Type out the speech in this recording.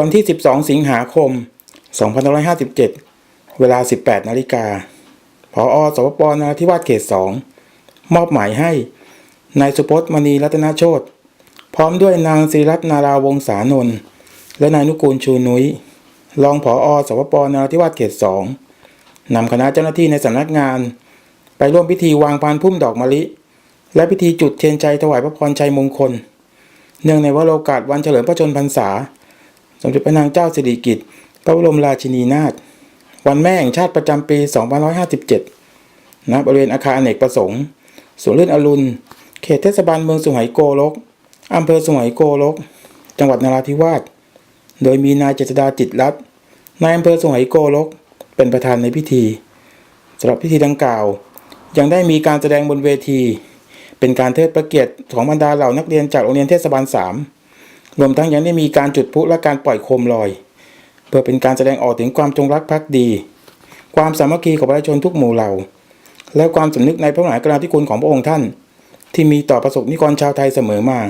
วันที่ 12 สิงหาคม 2557 เวลา 18 นาฬิกาผอสปปนราธิวาสเขต 2 มอบหมายให้ นายสุพจน์มณีรัตนโชตพร้อมด้วยนางศิริรัตน์นาราวงศานนท์และนายนุกูลชูนุ้ยรองผออสปปนราธิวาสเขต 2นำคณะเจ้าหน้าที่ในสำนักงาน ไปร่วมพิธีวางพานพุ่มดอกมะลิ และพิธีจุดเทียนใจถวายพระพรชัยมงคล เนื่องในวโรกาสวันเฉลิมพระชนมพรรษา สมเด็จพระนางเจ้าสิริกิติ์พระบรมราชินีนาถวันแม่แห่งชาติประจำปี 2557 ณ บริเวณอาคารอเนกประสงค์สวนลื่นอรุณ เขตเทศบาลเมืองสุไหงโกลก อำเภอสุไหงโกลก จังหวัดนราธิวาส โดยมีนายเจษดาจิตรัตน์นายอำเภอสุไหงโกลก เป็นประธานในพิธีสำหรับพิธีดังกล่าว ยังได้มีการแสดงบนเวที เป็นการเทิดพระเกียรติของบรรดาเหล่านักเรียนจากโรงเรียนเทศบาล3 รวมทั้งยังได้มีการจุดพลุและการปล่อยโคมลอย เพื่อเป็นการแสดงออกถึงความจงรักภักดี ความสามัคคีของประชาชนทุกหมู่เหล่า และความสำนึกในพระมหากรุณาธิคุณของพระองค์ท่าน ที่มีต่อประสบนิกรชาวไทยเสมอมา